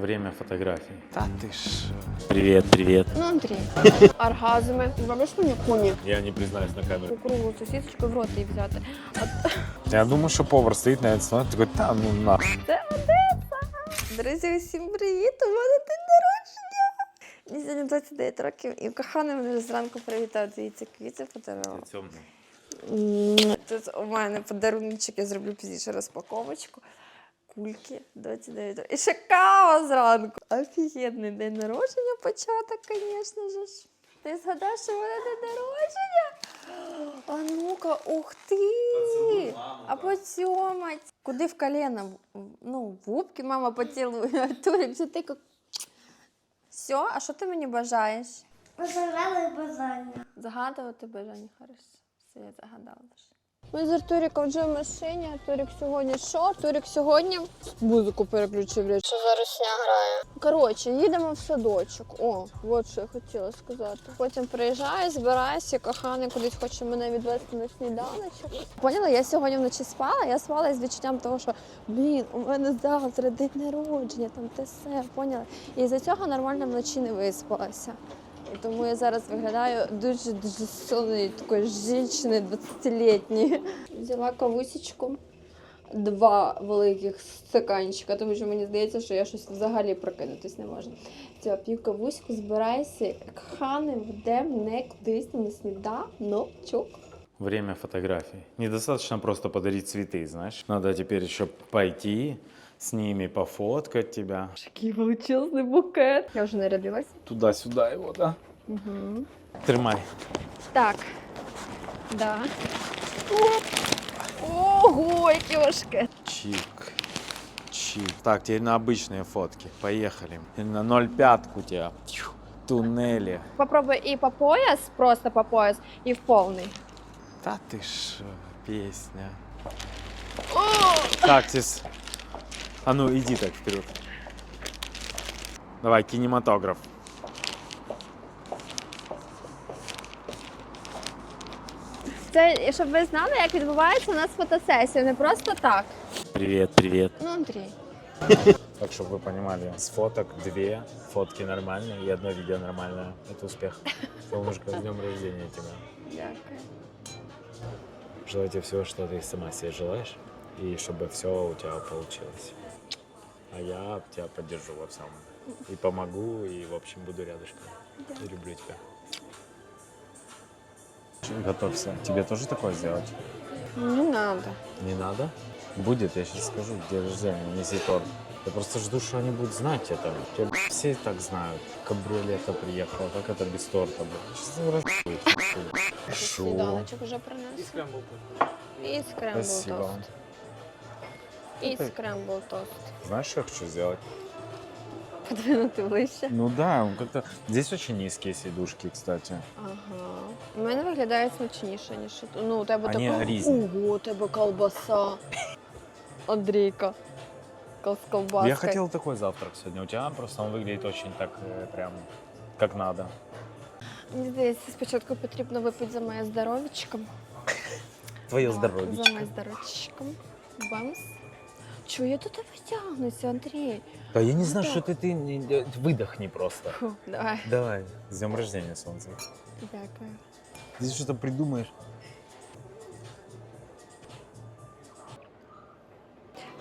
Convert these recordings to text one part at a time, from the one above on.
Время фотографий. Та ти що? Привет, привет. Ну, Андрій, оргазми. Зробиш мені коні? Я не признаюсь на камеру. Круглу сосісочку в рот її взяти. Я думаю, що повар стоїть на це, такий, та ну на. Це Одеса! Друзі, усім привіт! У мене день народження! Мені сьогодні 29 років і коханий мене вже зранку привітав. Дивіться, квіти подарував. Темный. М, Тут у мене подаруночок, я зроблю пізніше розпаковочку. Кульки 29. І ще кава зранку. Офігенний день народження, початок, звісно ж. Ти згадав, що в мене день народження? А ну-ка, ух ти! А поцьомать. Куди в колено? Ну, в губки мама поцілує. Турик, що ти як... Все, а що ти мені бажаєш? Бажали бажання. Загадувати бажання хорошо. Все, я загадала вже. Ми з Артуріком вже в машині. Артурік сьогодні що? Артурік сьогодні музику переключив. Що за русня грає? Коротше, їдемо в садочок. О, от що я хотіла сказати. Потім приїжджаю, збираюся, коханий кудись хоче мене відвезти на сніданочок. Поняла, я сьогодні вночі спала, я спала з відчуттям того, що блін, у мене завтра день народження, там те все, поняла? І з-за цього нормально вночі не виспалася. І тому я зараз виглядаю дуже дуже сонною такої жінки 20-літньої. Взяла кавусечку, два великих стаканчика, тому що мені здається, що я щось взагалі прокинутись не можу. Взяла пів кавуську, збираюся, хани вде мене кудись на сніданочок. Время фотографий. Недостаточно просто подарить цветы, знаешь. Надо теперь еще пойти с ними, пофоткать тебя. Який величезний букет. Я вже нарядилась. Туда-сюда его, да? Угу. Тримай. Так. Да. Оп. Ого, яке важке. Чик. Чик. Так, теперь на обычные фотки. Поехали. И на 0,5 у тебя. Тьфу, Туннели. Попробуй і по пояс, просто по пояс, і в повний. Та ти що, пісня. Кактис. А ну, иди так вперед. Давай, кинематограф. Це щоб ви знали, як відбувається у нас фотосесія, не просто так. Привет, привет. Ну, Андрій. Так, чтобы вы понимали, с фоток две фотки нормальные и одно видео нормальное. Это успех. Солнышко, с днем рождения тебя. Дякую. Желаю тебе всего, что ты сама себе желаешь, и чтобы все у тебя получилось. А я тебя поддержу во всем. И помогу, и, в общем, буду рядышком. И люблю тебя. Готовься. Тебе тоже такое сделать? Не надо. Не надо? Будет, я сейчас скажу, день рождения, неси торт. Я просто жду, что они будут знать это. Тебя все и так знают. Кабриолета приехала, как это без торта будет? Сейчас Шо? Сніданочок вже принесли. І скрембл Спасибо. тост. І скрембл тост. Знаешь, что я хочу сделать? Подвинути ближче. Ну да, он как-то... Здесь очень низкие сидушки, кстати. Ага. У мене виглядає смачніше, ніж тут. Ну, у тебе Вони така... різні. Ого, у тебе колбаса. Андрійка. Кол- З колбаскою. Я хотел такой завтрак сегодня. У тебя просто он выглядит очень так э, прям как надо. Мені здається, спочатку потрібно випити за моє здоров'ячко. Твое Так, За моє здоров'ячко. Бамс. Чого я до тебе тягнуся, Андрій? Да я не Ну знаю, да. что ты, ты не- выдохни просто. Фу, давай. Давай. С днем рождения, солнце. Дякую. Здесь что-то придумаешь.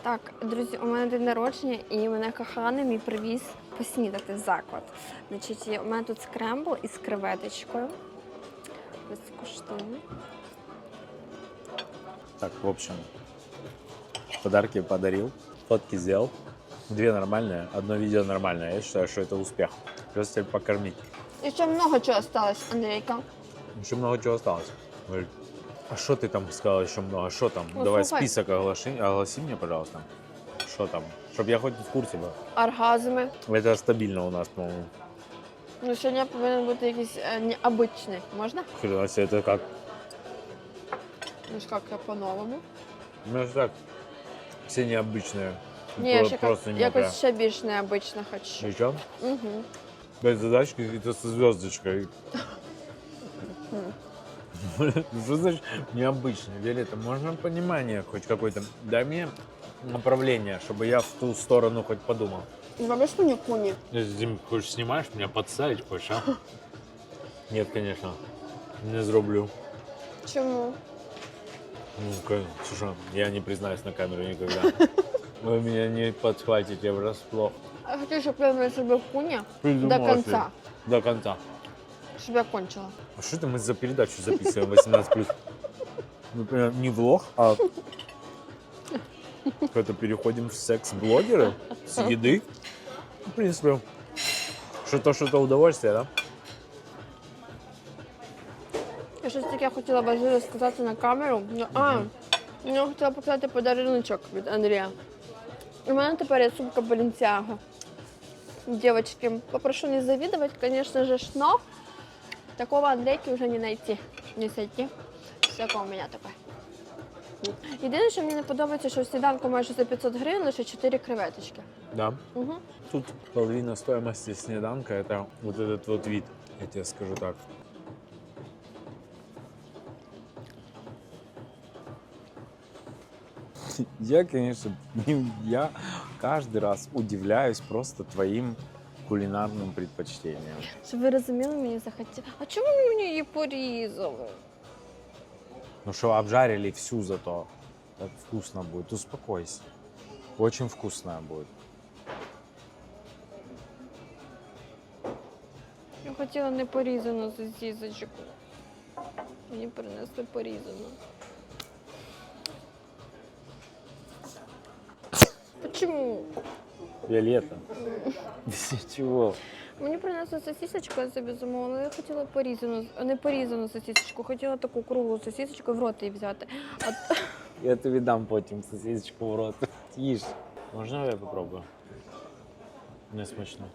Так, друзі, у мене день народження і мене коханий мій привіз поснідати в заклад. Значить, є- у мене тут скрембл із креветочкою. Безкоштовно. Так, в общем, подарки подарил, фотки сделал. Две нормальные, одно видео нормальное. Я считаю, что это успех. Просто теперь покормить. І ще много чого осталось, Андрійка. Еще много чего осталось. Говорит, а что ты там сказал еще много? Что там? Ну, Давай слухай. список оглаши, огласи мне, пожалуйста. Что там? Чтобы я хоть в курсе был. Оргазми. Это стабильно у нас, по-моему. Ну, сьогодні повинен бути якийсь е, необичний. Можна? Хрена себе, это как? Ну ж як я по-новому. Ну, это так. Все необычные. Ні, я Про- ще просто як, не якось ще більш необично хочу. Еще? Угу. Пять задачки какие-то со звездочкой. Ну что значит необычно? Виолетта, можно понимание хоть какое-то? Дай мне направление, чтобы я в ту сторону хоть подумал. Зробиш мені куні? Если ты хочешь снимаешь, меня подставить хочешь, а? Нет, конечно. Не зроблю. Чому? Ну, слушай, я не признаюсь на камеру никогда. Вы меня не подхватите врасплох. Я хочу, щоб я не зробив куні до ты. До конца. Щоб я кончила. А что это мы за передачу записываем 18+. Например, не влог, а как-то переходим в секс-блогеры с еды. В принципе, что-то, что-то удовольствие, да? Я щось таке хотіла важливо сказати на камеру. Ну, а, я хотіла показати подаруночок від Андрія. У мене тепер є сумка Balenciaga. Девочки, попрошу не завидовать, конечно же, но такого Андрейки уже не найти, не сойти. Всякого у меня такое. Єдине, що мені не подобається, що в сніданку майже за 500 гривень лише 4 креветочки. Да. Угу. Тут половина стоимости снеданка это вот этот вот вид. Я тебе скажу так. Я, конечно, я каждый раз удивляюсь просто твоим кулинарным предпочтениям. Щоб ви розуміли, мені захотіло. А чому ви мені її порізали? Ну что, обжарили всю зато. Так вкусно будет. Успокойся. Очень вкусная будет. Я хотіла не порізану сосісочку. Мені принесли порізану. Почему? Виолетта. Чего? Мені принесли сосісочку, я собі замовила. але Я хотіла порізану, не порізану сосісочку, хотіла таку круглу сосісочку в рот її взяти. А Я тобі дам потім сосисочку в рот. Їж. Можно я попробую? Не смачно.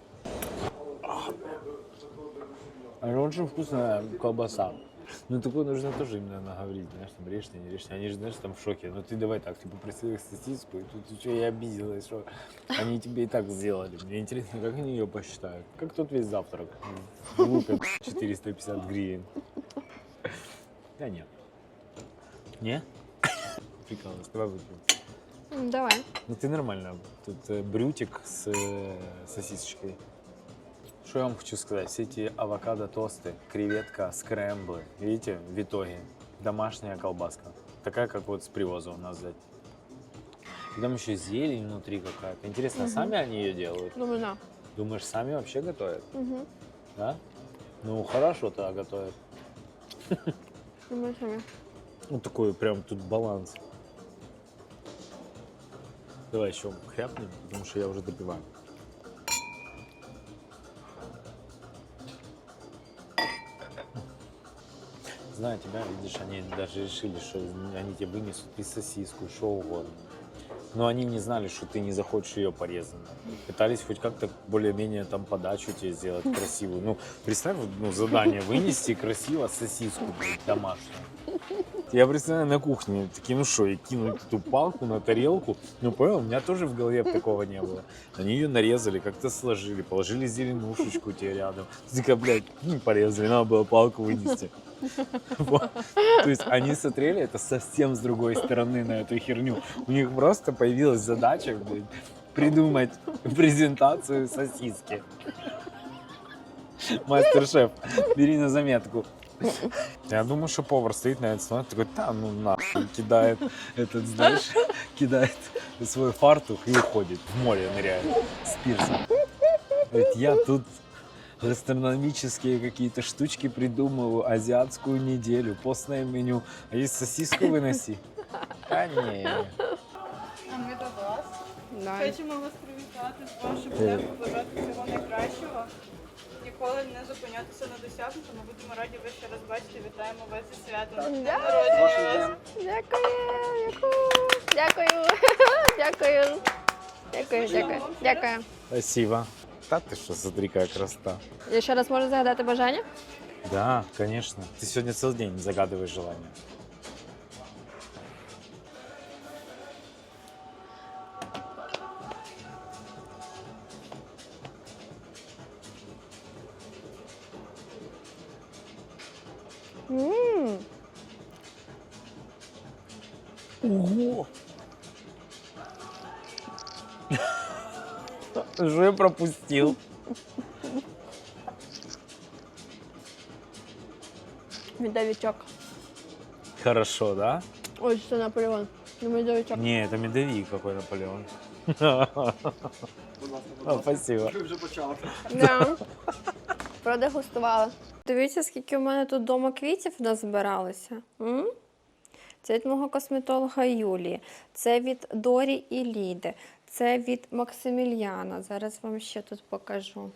А очень вкусная колбаса. Ну, такое нужно тоже именно наговорить, знаешь, там режьте, не режьте. Они же, знаешь, там в шоке. Ну, ты давай так, типа, просил их сосиску, и тут ты что, я обиделась, что они тебе и так сделали. Мне интересно, как они ее посчитают. Как тот весь завтрак. Лупят 450 гривен. Да нет. Не? Выпьем. м, давай. Ну, ты нормально. Тут э, брютик с э, сосисочкой. Что я вам хочу сказать? Все эти авокадо-тосты, креветка, скрэмблы, видите, в итоге домашняя колбаска. Такая, как вот с привоза у нас взять. И Там еще зелень внутри какая-то. Интересно, а Мгм. сами они ее делают? Думаю, на. Думаешь, сами вообще готовят? Угу. Да? Ну, хорошо тогда готовят. Думаю, самі. Ну, такой прям тут баланс. Давай еще хряпнем, потому что я уже допиваю. Знаю тебя, видишь, они даже решили, что они тебе вынесут и сосиску, что угодно. Но они не знали, что ты не захочешь ее порезанную. Пытались хоть как-то более-менее там подачу тебе сделать красивую. Ну, представь, ну, задание вынести красиво сосиску блядь, домашнюю. Я представляю на кухне, такие, ну что, и кинуть эту палку на тарелку. Ну, понял, у меня тоже в голове такого не было. Они ее нарезали, как-то сложили, положили зеленушечку тебе рядом. Ты такая, блядь, не порезали, надо было палку вынести. То есть они смотрели это совсем с другой стороны на эту херню. У них просто появилась задача придумать презентацию сосиски. Мастер-шеф, бери на заметку. Я думаю, что повар стоит на этот смотрит, такой, да, ну нахуй, кидает этот, знаешь, кидает свой фартух и уходит. В море ныряет с пирса. Говорит, я тут гастрономические какие-то штучки придумываю, азиатскую неделю, постное меню. А есть сосиску выноси? А не. А ми до вас. Хочемо вас привітати з вашим Привіт. днем, побажати всього найкращого. Ніколи не зупинятися на досягнутому. Будемо раді вас ще раз бачити. Вітаємо вас зі святом. З днем народження вас. Дякую. Дякую. Дякую. Дякую. Дякую. Дякую. Спасибо. Да ты что, смотри, какая красота. Я ще раз можу загадати бажання? Да, конечно. Ты сегодня целый день загадываешь желание. Ммм. Ого! Что я пропустил? Медовичок. Хорошо, да? Ой, це Наполеон. Ну, медовичок. Не, это медовик какой Наполеон. А, Спасибо. Да. Продегустувала. Дивіться, скільки у мене тут вдома квітів назбиралося. М? Це від мого косметолога Юлії, це від Дорі і Ліди, це від Максимільяна. Зараз вам ще тут покажу.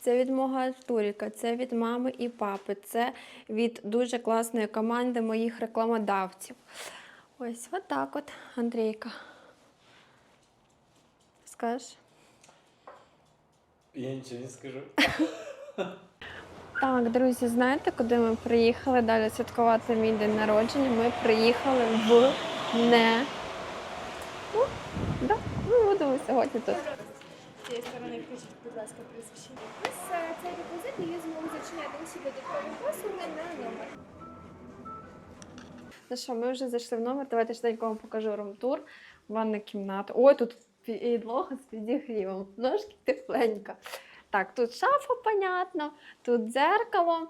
Це від мого Артуріка, це від мами і папи, це від дуже класної команди моїх рекламодавців. Ось отак от, Андрійка. Скажеш? Я ничего не скажу. Так, друзі, знаєте, куди ми приїхали далі святкувати мій день народження? Ми приїхали в не. Ну, да, ми будемо сьогодні тут. З цієї сторони включіть, будь ласка, прізвище. Ось е, цей реквізит дає змогу зачиняти усі додаткові послуги на номер. Ну що, ми вже зайшли в номер. Давайте швиденько вам покажу румтур. Ванна кімната. Ой, тут підлога з підігрівом. Ножки тепленька. Так, тут шафа, понятно, тут дзеркало.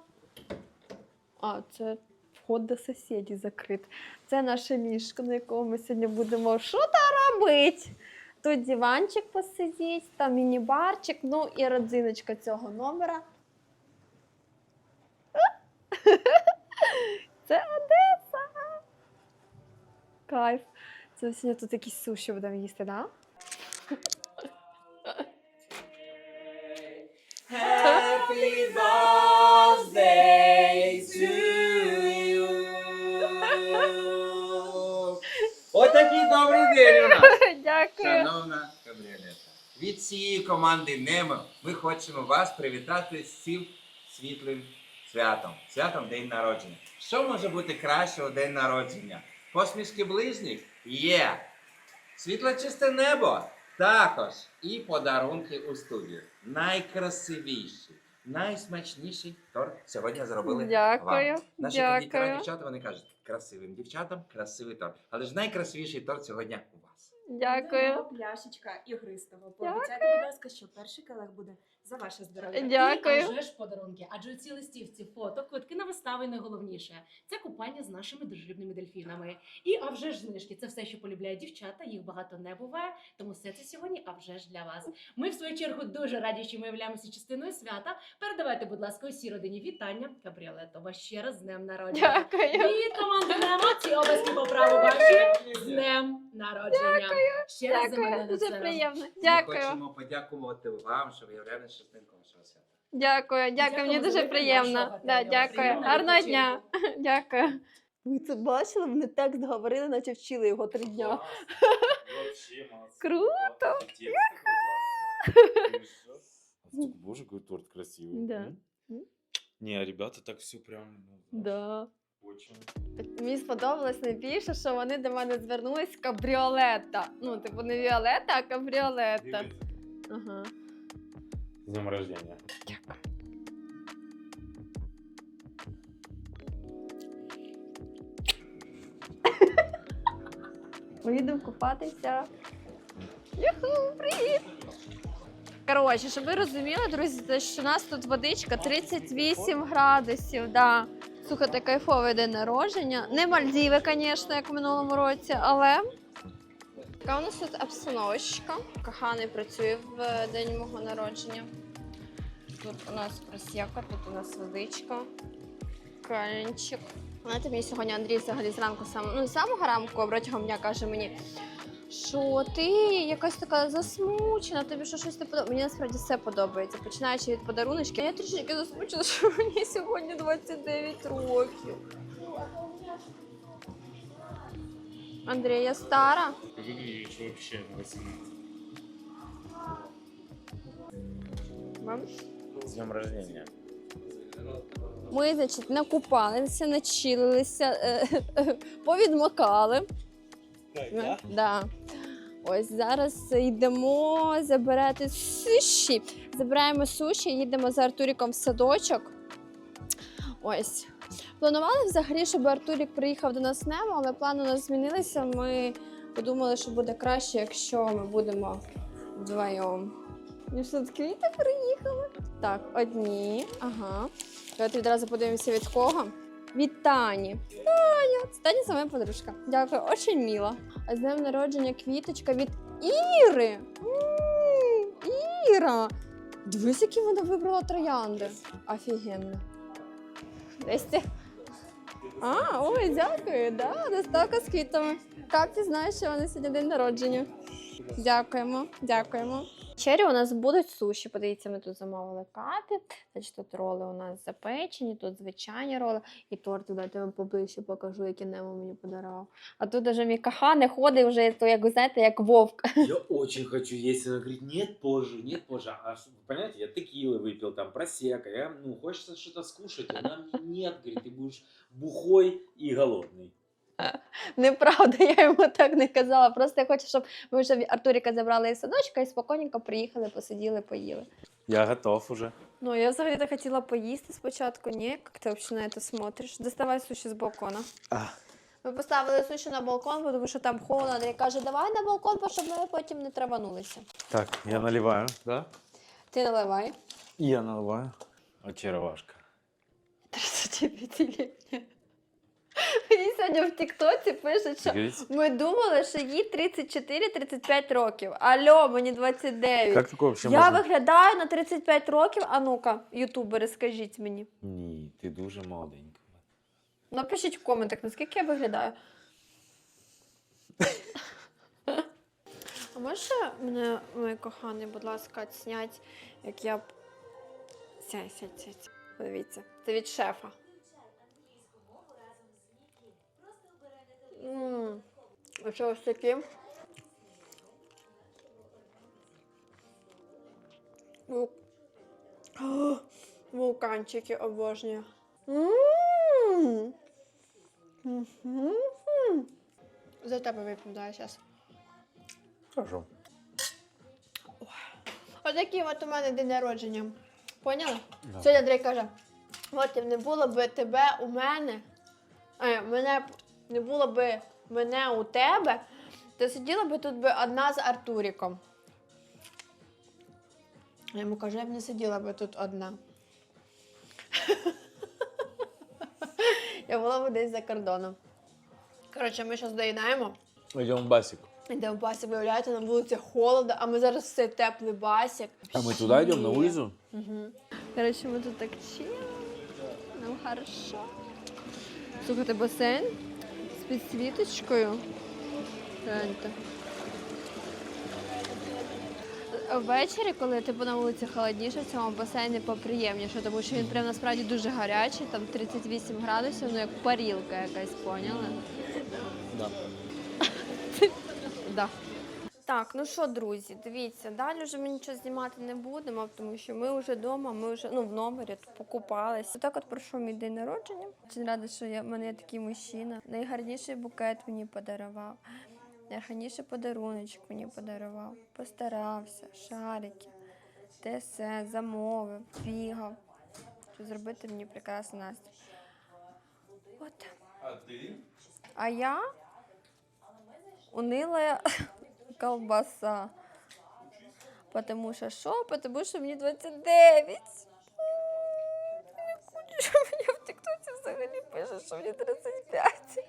А, це вход до сусідів закрит. Це наше ліжко, на якому ми сьогодні будемо що то робити. Тут диванчик посидіть, там міні-барчик, ну і родзиночка цього номера. Це Одеса. Кайф. Це сьогодні тут якісь суші будемо їсти, так? Да? Отакий добрий день у нас. Дякую. Шановна кабріолета. Від цієї команди Немо ми хочемо вас привітати з цим світлим святом. Святом День народження. Що може бути краще у день народження? Посмішки ближніх? Є. Світло чисте небо? Також. І подарунки у студію. Найкрасивіший, найсмачніший торт сьогодні зробили Дякую, вам. Наші дякую. кондитери дівчата вони кажуть, красивим дівчатам красивий торт. Але ж найкрасивіший торт сьогодні у вас. Дякую. Пляшечка ігристого. Пообіцяйте, будь ласка, що перший келих буде за ваше здоров'я. Дякую. І, вже ж подарунки, адже у цій листівці фото, квитки на вистави найголовніше. Це купання з нашими дружелюбними дельфінами. І а вже ж знижки. Це все, що полюбляють дівчата. Їх багато не буває. Тому все це сьогодні, а вже ж для вас. Ми в свою чергу дуже раді, що ми являємося частиною свята. Передавайте, будь ласка, усій родині вітання. Кабріолето, вас ще раз з днем народження. Дякую. Від команди Немо ці обласки по праву ваші з днем народження. Ще раз за мене Дякую. на Дуже це. приємно. Ми хочемо подякувати вам, що ви являєтесь частинкою нашого свята. Дякую. Дякую. Мені дуже приємно. Да, дякую. Приємного Гарного дня. Дякую. Ви це бачили? Вони текст говорили, наче вчили його три дня. Круто. Боже, какой торт красивый. Да. М? Не, а ребята так все прям ну, знаешь, Да. Очень. Мені сподобалось найбільше, що вони до мене звернулись кабріолета. Ну, типу, не Віолета, а кабріолета. Ага. С днем рождения. Дякую. Ми купатися. Юху, привіт! Коротше, щоб ви розуміли, друзі, те, що у нас тут водичка 38 градусів. Да. Слухайте, кайфовий день народження. Не Мальдіви, звісно, як в минулому році, але. Така у нас тут обстановочка. Коханий працює в день мого народження. Тут у нас просека, тут у нас водичка, кальянчик. Знаєте, мені сьогодні Андрій взагалі зранку сам, ну з самого ранку, протягом дня каже мені, що ти якась така засмучена, тобі що щось не подобається. Мені насправді все подобається, починаючи від подаруночки. Я трішки засмучена, що мені сьогодні 29 років. Андрій, я стара. Выглядишь вообще на 18. Вам? С днем рождения. Ми, значить, накупалися, начилилися, е, повідмокали. Да? Ось зараз йдемо забирати суші. Забираємо суші, їдемо за Артуріком в садочок. Ось. Планували взагалі, щоб Артурік приїхав до нас Немо, але плани у нас змінилися. Ми подумали, що буде краще, якщо ми будемо Вдвоєм. Ну що, квіти приїхали? Так, одні. Ага. Давайте відразу подивимося від кого. Від Тані. Таня. Це Таня сама подружка. Дякую, очень мило. А з днем народження квіточка від Іри. М, Іра. Дивись, які вона вибрала троянди. Офігенно. Десь. А, ой, дякую, да, доставка з квітами. Як ти знаєш, що вони сьогодні день народження? Дякуємо, дякуємо Ввечері у нас будуть суші. Подивіться, ми тут замовили капі. Значить, тут роли у нас запечені, тут звичайні роли. І торт, дайте я вам поближче покажу, який Немо мені подарував. А тут уже мій коханий ходить вже, то, як ви знаєте, як вовк. Я очень хочу есть. Она говорит, нет, позже, нет, позже. А что, вы понимаете, я текилы выпил, там, просека. Я, ну, хочется что-то скушать. Она мне нет, говорит, ты будешь бухой и голодный. Неправда, я йому так не казала. Просто я хочу, щоб ми вже Артуріка забрали із садочка і спокійненько приїхали, посиділи, поїли. Я готов уже. Ну, я взагалі-то хотіла поїсти спочатку. Ні, як ти взагалі на це смотриш? Доставай суші з балкона. А. Ми поставили суші на балкон, тому що там холодно. Андрій каже, давай на балкон, бо щоб ми потім не траванулися. Так, я наливаю, да? Ти наливай. Я наливаю. Очаровашка. 35-літня. Мені сьогодні в Тіктоці пишуть, що ми думали, що їй 34-35 років. Алло, мені 29. Как такое вообще Я можно? виглядаю на 35 років. А ну-ка, ютубери, скажіть мені. Ні, ти дуже молоденька. Напишіть в коментах, наскільки я виглядаю. А може мене, мої коханий, будь ласка, снять, як я б. Сядь, сядь, сядь. Подивіться. Це від шефа. А що ось такі? Вулканчики обожнюю. За тебе вип'ю, да, зараз. Хорошо. Отакий от у мене день народження. Поняли? Да. Сьогодні Андрій каже: от не було б тебе у мене, е, мене не було б мене у тебе, то сиділа би тут би одна з Артуріком. Я йому кажу, я б не сиділа би тут одна. Я була б десь за кордоном. Коротше, ми зараз доїдаємо. Идем в басик. Йдемо в басик, виявляєте, на вулиці холодно, а ми зараз все теплий басик. А мы туда идем, на Ні. улицу? Коротше, ми тут так чили. Нам хорошо. Слухайте, басейн підсвіточкою. Гляньте. Ввечері, коли типу на вулиці холодніше, в цьому басейні поприємніше, тому що він прям насправді дуже гарячий, там 38 градусів, ну як парілка якась, поняли? Да. Да. Так, ну що, друзі, дивіться, далі вже ми нічого знімати не будемо, тому що ми вже вдома, ми вже ну, в номері тут покупалися. Так от пройшов мій день народження. Дуже рада, що я, в мене є такий мужчина. Найгарніший букет мені подарував. Найгарніший подаруночок мені подарував. Постарався, шарики, те все, замовив, бігав, щоб зробити мені прекрасний настрій. От. А ты? А я унылая колбаса. Потому що що? Потому що мені 29. М, Не що мені в тіктоці взагалі пише, що мені 35.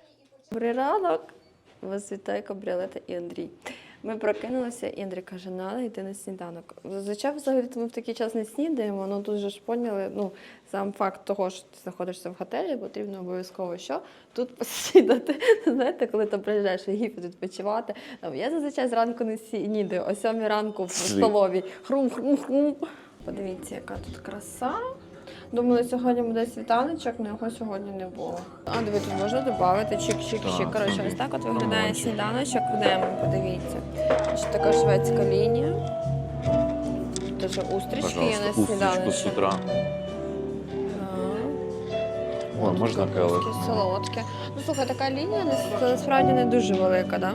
Добрий ранок. Вас вітає Кабріолета і Андрій. Ми прокинулися, і Андрій каже, надо йти на сніданок. Зазвичай взагалі ми в такий час не снідаємо, ну тут же ж поняли, ну сам факт того, що ти знаходишся в готелі, потрібно обов'язково що тут поснідати. Знаєте, коли ти приїжджаєш в Єгипет відпочивати. Я зазвичай зранку не снідаю, о сьомій ранку в столовій. Хрум, хрум, хрум. Подивіться, яка тут краса. Думали, сьогодні буде світаночок, але його сьогодні не було. А дивіться, можна додати чик-чик-чик. Коротше, ось так от виглядає сніданочок в Немо, подивіться. Ще така шведська лінія. Дуже устрічки є на сніданочок. Тут можна келих? солодкі. Ну слухай, така лінія насправді не дуже велика, да?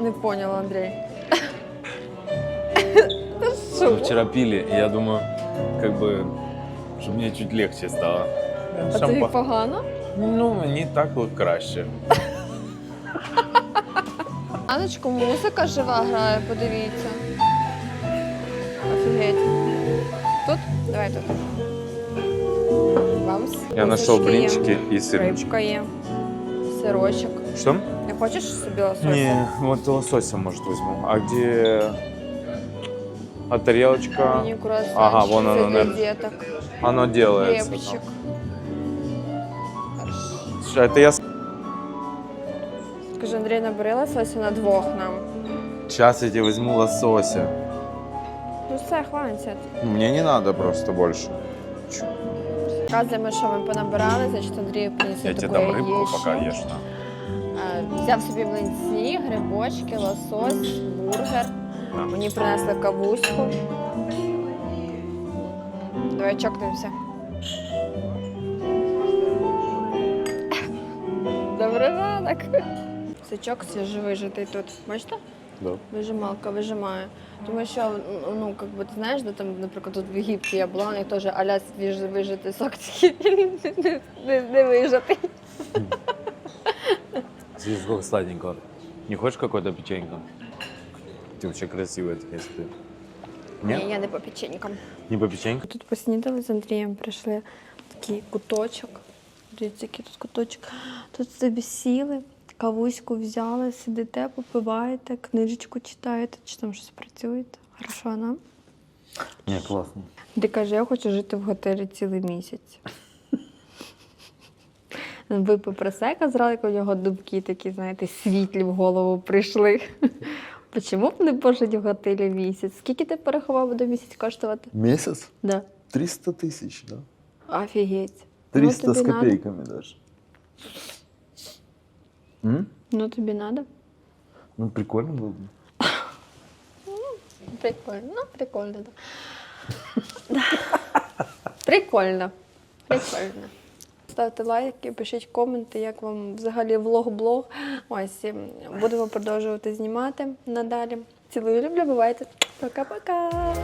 Не поняла, Андрій. Та Мы що? вчера пили, и я думаю, как бы, чтобы мне чуть легче стало. А тобі погано? Ну, мені так от краще. А рядочку, музика жива грає, подивіться. Офігеть. Тут? Давай тут. Бамс. Я нашел Музички є. блинчики и сырнички. Рибка є. Сирочок. Что? Не хочеш собі лосось? Не, вот лосося, может, возьму. А где... А тарелочка? Мені круасанчик Ага, вон це оно, для наверное. діток. Оно делается. Хлібчик. Слушай, это я... с- Скажи, Андрій, набери лосося на двох нам. Сейчас я тебе возьму лосося. Ну все, хватить. Ну, Мне не надо просто больше. Казуємо, що ми понабирали, значить Андрій приніс Я таку тебе дам рыбку, яєчню. пока ешь. на. Е, Взяв собі млинці, грибочки, лосось, бургер. Мені принесли кавуську. Давай чокнемося. Добрий ранок. Сачок свіжовижитий тут. Бачите? Да. Вижималка вижимає. Тому що, ну, как би, ти знаєш, де там, наприклад, тут в Єгипті я була, у них теж аля свіжовижитий сок, не, не, не вижатий. Здесь сколько сладенького. Не хочешь какое-то печенька? Ты вообще красивая такая, если ты. Ні, я не по печенькам. Не по печеньку? Тут поснідали з Андрієм, прийшли в такий куточок. Дивіться, який тут куточок. Тут собі сіли, кавуську взяли, сидите, попиваєте, книжечку читаєте, чи там щось працюєте. Хорошо, нам? Не, классно. Ти каже, я хочу жити в готелі цілий місяць. Випив просека, зранку у нього думки такі, знаєте, світлі в голову прийшли. Чому б не пожити в готелі місяць? Скільки ти порахував буде місяць коштувати? Месяц? Да. 300 тысяч, да? Офігеть. 300 ну, с тобі надо. копейками даже. М? Ну тобі треба. Ну, прикольно было бы. Прикольно. Ну, прикольно, так. Да. Прикольно. Прикольно. Ставте лайки, пишіть коменти, як вам взагалі влог-блог. Ось ем, будемо продовжувати знімати надалі. Цілую, люблю, бувайте. Пока-пока.